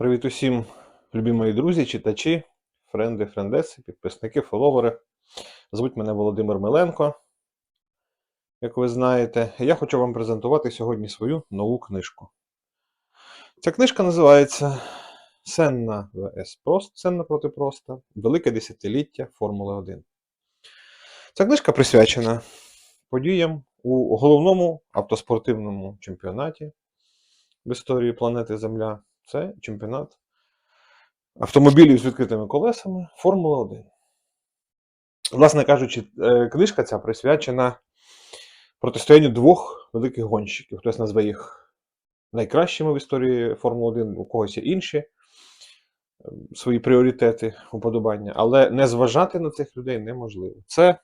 Привіт усім, любі мої друзі, читачі, френди, френдеси, підписники, фоловери. Звуть мене Володимир Миленко, як ви знаєте. Я хочу вам презентувати сьогодні свою нову книжку. Ця книжка називається Сенна ВС Прост, Сенна проти Проста, Велике десятиліття Формули 1. Ця книжка присвячена подіям у головному автоспортивному чемпіонаті в історії планети Земля. Це чемпіонат автомобілів з відкритими колесами Формула 1. Власне кажучи, е, книжка ця присвячена протистоянню двох великих гонщиків. Хтось назве їх найкращими в історії Формули 1, у когось є інші е, свої пріоритети, уподобання, але не зважати на цих людей неможливо. Це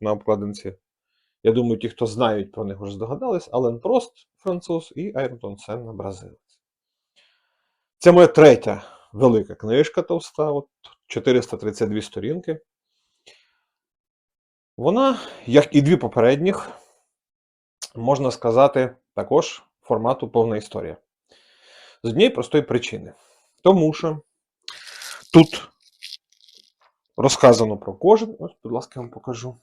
на обкладинці. Я думаю, ті, хто знають про них, вже здогадались, Ален Прост, француз, і Айртон Сенна, бразилець. Це моя третя велика книжка товста, от 432 сторінки. Вона, як і дві попередніх, можна сказати, також формату повна історія. З однієї простої причини. Тому що тут розказано про кожен. Ось, будь ласка, я вам покажу.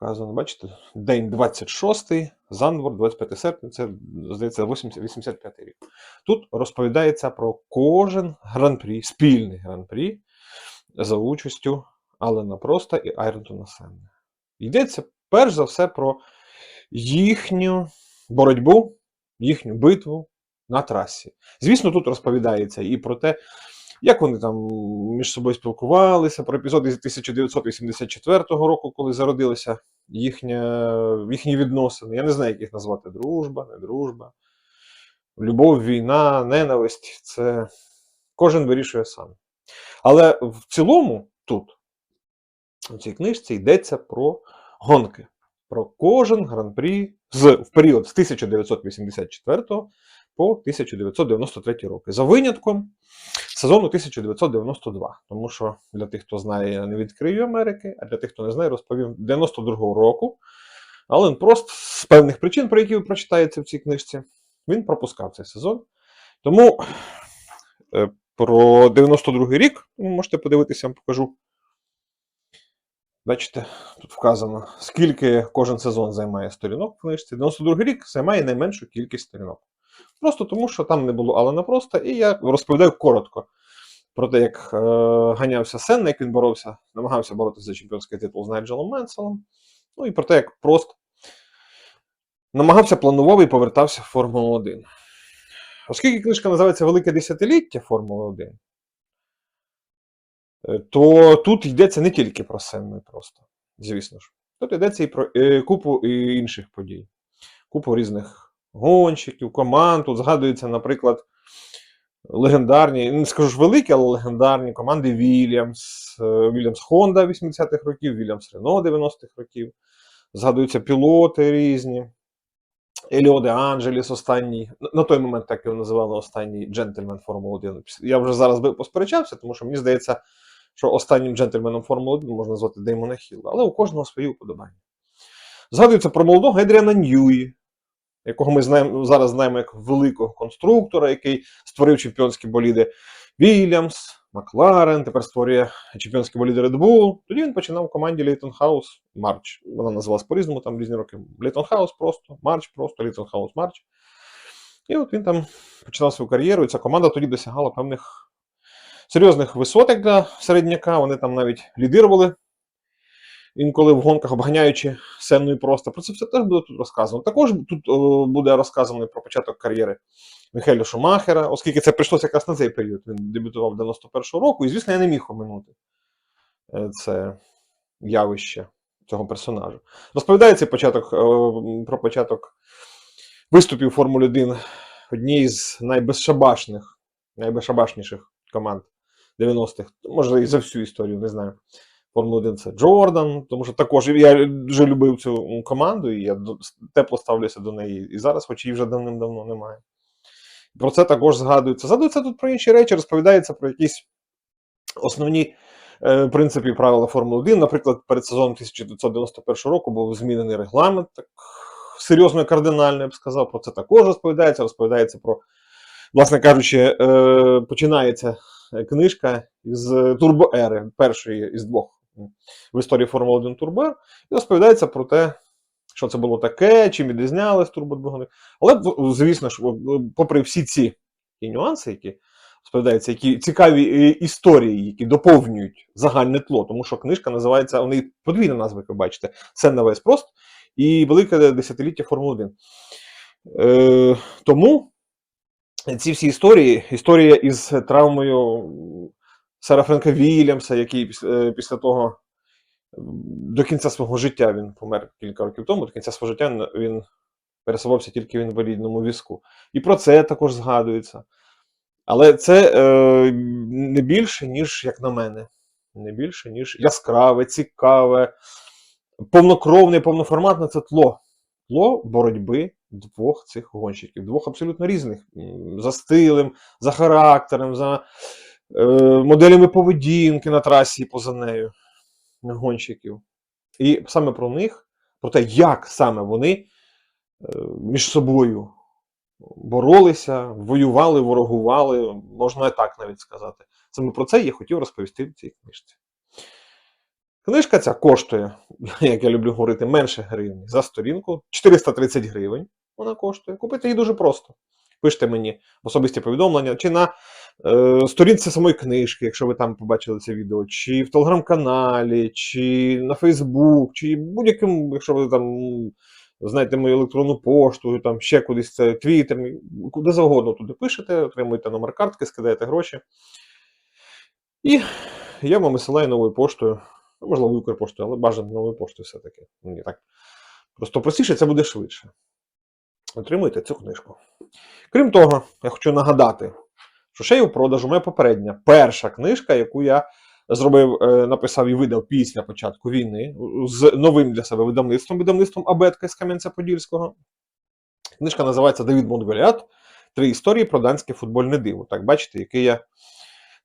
Вказано, бачите, день 26, Зандвор, 25 серпня, це, здається, 85 рік. Тут розповідається про кожен гран-прі, спільний гран-прі за участю Алена Проста і Айртона Сенна. Йдеться перш за все про їхню боротьбу, їхню битву на трасі. Звісно, тут розповідається і про те, як вони там між собою спілкувалися, про епізоди з 1984 року, коли зародилися їхня, їхні відносини. Я не знаю, як їх назвати: дружба, не дружба, любов, війна, ненависть це кожен вирішує сам. Але в цілому тут, у цій книжці, йдеться про гонки, про кожен гран-прі з, в період з 1984 по 1993 роки. За винятком сезону 1992. Тому що для тих, хто знає, я не відкрию Америки, а для тих, хто не знає, розповім 92-го року. Ален Прост з певних причин, про які ви прочитаєте в цій книжці, він пропускав цей сезон. Тому е, про 92-й рік ви можете подивитися, я вам покажу. Бачите, тут вказано, скільки кожен сезон займає сторінок в книжці. 92-й рік займає найменшу кількість сторінок. Просто тому, що там не було Алана Проста, і я розповідаю коротко про те, як е, ганявся Сенна, як він боровся, намагався боротися за чемпіонський титул з Найджелом Менселом. Ну і про те, як Прост намагався планував і повертався в Формулу 1. Оскільки книжка називається Велике десятиліття Формули 1, е, то тут йдеться не тільки про Сенну просто, звісно ж. Тут йдеться і про е, купу інших подій, купу різних гонщиків, команд. Тут згадується, наприклад, легендарні, не скажу ж великі, але легендарні команди Вільямс, Вільямс Хонда 80-х років, Вільямс Рено 90-х років. Згадуються пілоти різні. Еліо де Анджеліс, останній, на той момент так його називали останній джентльмен Формули 1. Я вже зараз би посперечався, тому що мені здається, що останнім джентльменом Формули 1 можна назвати Деймона Хілла, але у кожного свої уподобання. Згадується про молодого Едріана Ньюї, якого ми знаємо зараз знаємо як великого конструктора, який створив чемпіонські боліди Вільямс, Макларен, тепер створює чемпіонські боліди Red Bull. Тоді він починав в команді Лейтон Хаус Марч. Вона називалась по-різному, там різні роки. Лейтон Хаус просто, Марч просто, Лейтон Хаус Марч. І от він там починав свою кар'єру, і ця команда тоді досягала певних серйозних висот, як для середняка. Вони там навіть лідирували інколи в гонках, обганяючи Сенну і просто. Про це все теж буде тут розказано. Також тут о, буде розказано про початок кар'єри Михайля Шумахера, оскільки це прийшлося якраз на цей період. Він дебютував 91-го року, і, звісно, я не міг оминути е, це явище цього персонажа. Розповідається початок, е, про початок виступів у Формулі 1 однієї з найбезшабашних, найбезшабашніших команд 90-х, може і за всю історію, не знаю. Формула 1 це Джордан, тому що також я дуже любив цю команду, і я тепло ставлюся до неї і зараз, хоч її вже давним-давно немає. Про це також згадується. Згадується тут про інші речі, розповідається про якісь основні е, принципи правила Формули 1. Наприклад, перед сезоном 1991 року був змінений регламент, так серйозно і кардинально, я б сказав. Про це також розповідається. Розповідається про власне кажучи, е, починається книжка з турбоери, першої із двох в історії Формули 1 Турбоер, і розповідається про те, що це було таке, чим відрізнялись турбодвигуни. Але, звісно ж, попри всі ці нюанси, які розповідаються, які цікаві е, історії, які доповнюють загальне тло, тому що книжка називається, у неї подвійна назва, як ви бачите, Сен на весь прост і Велике десятиліття Формули 1. Е, тому ці всі історії, історія із травмою Сара Френка Вільямса, який після, е, після того до кінця свого життя він помер кілька років тому, до кінця свого життя він пересувався тільки в інвалідному візку. І про це також згадується. Але це е, не більше, ніж, як на мене, не більше, ніж яскраве, цікаве, повнокровне, повноформатне це тло. Тло боротьби двох цих гонщиків, двох абсолютно різних. За стилем, за характером, за моделями поведінки на трасі поза нею гонщиків. І саме про них, про те, як саме вони е, між собою боролися, воювали, ворогували, можна і так навіть сказати. Саме про це я хотів розповісти в цій книжці. Книжка ця коштує, як я люблю говорити, менше гривень за сторінку. 430 гривень вона коштує. Купити її дуже просто. Пишете мені особисті повідомлення, чи на е, сторінці самої книжки, якщо ви там побачили це відео, чи в телеграм-каналі, чи на Фейсбук, чи будь-яким, якщо ви там знаєте мою електронну пошту, там ще кудись це Твіттер, куди завгодно туди пишете, отримуєте номер картки, скидаєте гроші. І я вам висилаю новою поштою. Ну, можливо, Укрпоштою, але бажано новою поштою все-таки. Мені так. Просто простіше це буде швидше. Отримуйте цю книжку. Крім того, я хочу нагадати, що ще є у продажу моя попередня перша книжка, яку я зробив, е, написав і видав після початку війни з новим для себе видавництвом, видавництвом Абетка з Кам'янця-Подільського. Книжка називається Давід Монголіат. Три історії про данське футбольне диво. Так, бачите, який я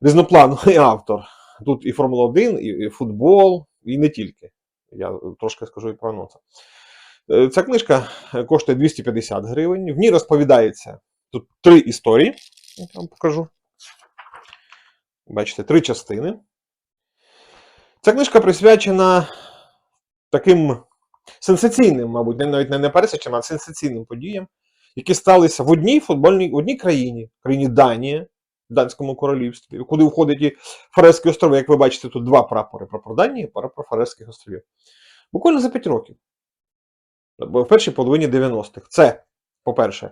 різноплановий автор. Тут і Формула 1, і, і футбол, і не тільки. Я трошки скажу і про анонси. Е, Ця книжка е, коштує 250 гривень. В ній розповідається тут три історії. Я вам покажу. Бачите, три частини. Ця книжка присвячена таким сенсаційним, мабуть, навіть не непересічним, а сенсаційним подіям, які сталися в одній футбольній в одній країні, країні Данія, в Данському королівстві, куди входять і Фарерські острови. Як ви бачите, тут два прапори прапор Данії і прапор Фарерських островів. Буквально за 5 років. В першій половині 90-х. Це, по-перше,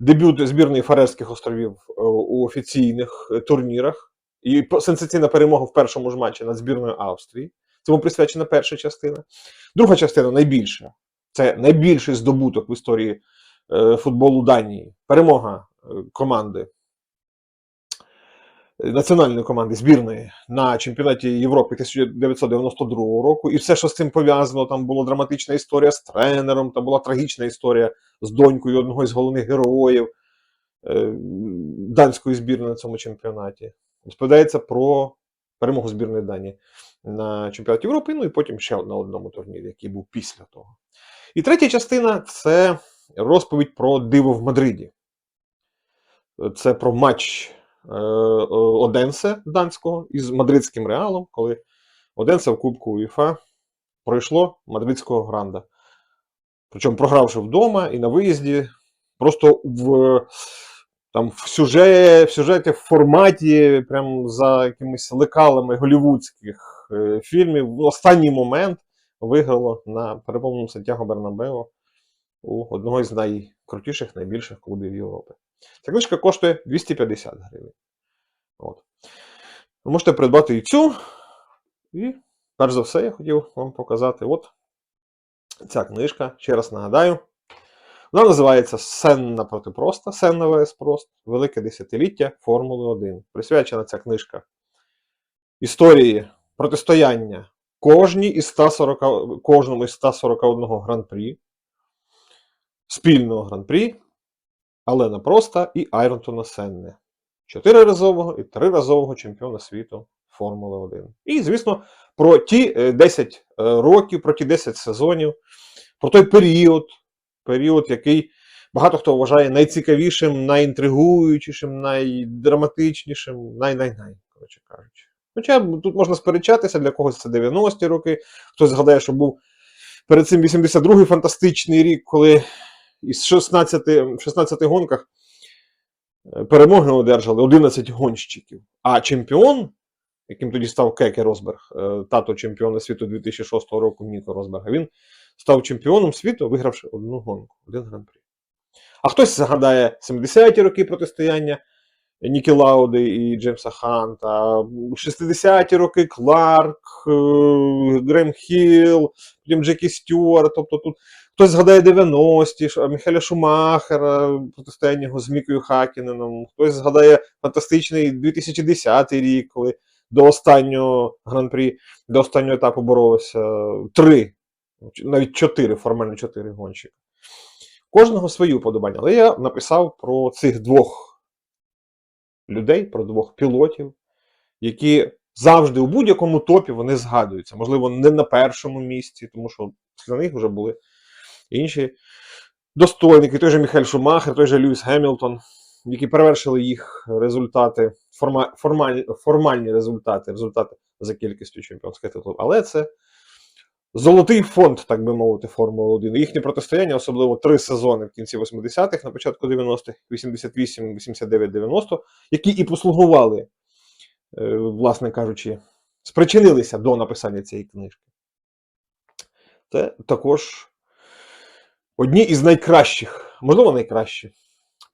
дебют збірної Фарерських островів е, у офіційних е, турнірах. І сенсаційна перемога в першому ж матчі над збірною Австрії. Цьому присвячена перша частина. Друга частина найбільша. Це найбільший здобуток в історії е, футболу Данії. Перемога команди національної команди збірної на чемпіонаті Європи 1992 року. І все, що з цим пов'язано, там була драматична історія з тренером, там була трагічна історія з донькою одного із головних героїв е, данської збірної на цьому чемпіонаті. Розповідається про перемогу збірної Данії на чемпіонаті Європи, ну і потім ще на одному турнірі, який був після того. І третя частина це розповідь про диво в Мадриді. Це про матч Оденсе данського із мадридським реалом, коли Оденсе в Кубку УЄФА пройшло мадридського гранда. Причому програвши вдома і на виїзді, просто в, там, в, сюжеті, в сюжеті, в форматі, прям за якимись лекалами голівудських е, фільмів, в останній момент виграло на переповненому Сантьяго Бернабео у одного із найкрутіших, найбільших клубів Європи. Ця книжка коштує 250 гривень. От. Ви можете придбати і цю. І, перш за все, я хотів вам показати от ця книжка. Ще раз нагадаю. Вона називається Сенна проти проста, Сенна ВС Прост, Велике десятиліття Формули 1. Присвячена ця книжка історії протистояння кожній із 140, кожному із 141 гран-прі, спільного гран-прі Алена Проста і Айронтона Сенне. Чотириразового і триразового чемпіона світу Формули 1. І, звісно, про ті е, 10 е, років, про ті 10 сезонів, про той період, період, який багато хто вважає найцікавішим, найінтригуючішим, найдраматичнішим, най-най-най, коротше кажучи. Хоча тут можна сперечатися, для когось це 90-ті роки, хтось згадає, що був перед цим 82-й фантастичний рік, коли із 16, в 16 гонках е, перемоги одержали 11 гонщиків. А чемпіон, яким тоді став Кеке Росберг, е, тато чемпіона світу 2006 року Ніко Росберга, він став чемпіоном світу, вигравши одну гонку, один гран-прі. А хтось згадає 70-ті роки протистояння Нікі Лауди і Джеймса Ханта, 60-ті роки Кларк, е, Грем Хілл, потім Джекі Стюарт. Тобто тут хтось згадає 90-ті, Ш- Міхеля Шумахера, протистояння його з Мікою Хакіненом, хтось згадає фантастичний 2010 рік, коли до останнього гран-прі, до останнього етапу боролося три, навіть чотири, формально чотири гонщика. Кожного свої уподобання. Але я написав про цих двох людей, про двох пілотів, які завжди у будь-якому топі вони згадуються. Можливо, не на першому місці, тому що за них вже були інші достойники, той же Міхель Шумахер, той же Льюіс Гемілтон, які перевершили їх результати, форма, формальні, формальні результати, результати за кількістю чемпіонських титулів. Але це золотий фонд, так би мовити, Формули 1. Їхнє протистояння, особливо три сезони в кінці 80-х, на початку 90-х, 88, 89, 90, які і послугували, е, власне кажучи, спричинилися до написання цієї книжки. Це також одні із найкращих, можливо, найкращі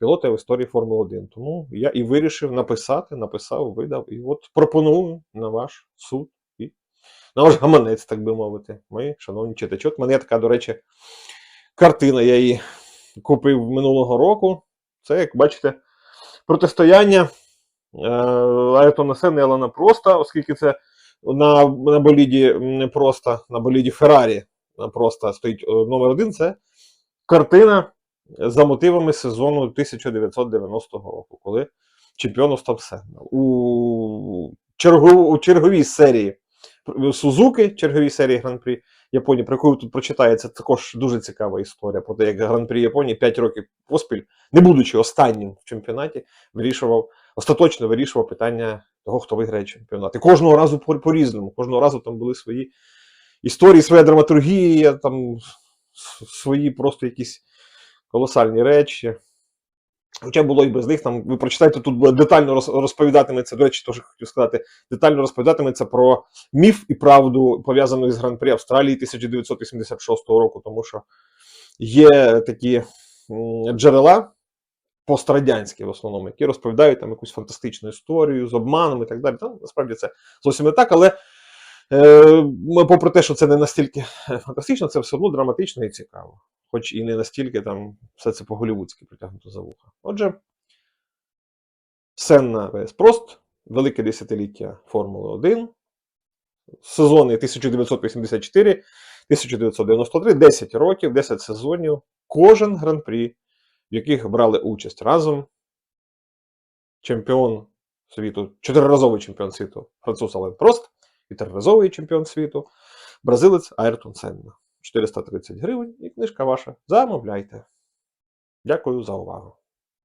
пілоти в історії Формули 1. Тому я і вирішив написати, написав, видав, і от пропоную на ваш суд і на ваш гаманець, так би мовити. Мої шановні читачі. От мене така, до речі, картина. Я її купив минулого року. Це, як бачите, протистояння е, Айртона Сена і Алана Проста, оскільки це на, на боліді не просто, на боліді Феррарі просто стоїть е, номер один. Це картина за мотивами сезону 1990 року, коли чемпіоном став Сенна. У, чергу, у черговій серії Сузуки, черговій серії Гран-прі Японії, про яку тут прочитаєте, це також дуже цікава історія про те, як Гран-прі Японії 5 років поспіль, не будучи останнім в чемпіонаті, вирішував, остаточно вирішував питання того, хто виграє чемпіонат. І кожного разу по- по-різному, кожного разу там були свої історії, своя драматургія, там свої просто якісь колосальні речі. Хоча було і без них, там ви прочитайте, тут детально розповідатиметься, до речі, теж хотів сказати, детально розповідатиметься про міф і правду, пов'язану із Гран-прі Австралії 1986 року, тому що є такі джерела пострадянські в основному, які розповідають там якусь фантастичну історію з обманом і так далі. Там насправді це зовсім не так, але попри те, що це не настільки фантастично, це все одно драматично і цікаво. Хоч і не настільки там все це по-голівудськи притягнуто за вуха. Отже, Сенна ВС Прост, велике десятиліття Формули 1, сезони 1984, 1993, 10 років, 10 сезонів, кожен гран-прі, в яких брали участь разом чемпіон світу, чотириразовий чемпіон світу француз Ален Прост і триразовий чемпіон світу, бразилець Айртон Сенна. 430 гривень і книжка ваша. Замовляйте. Дякую за увагу.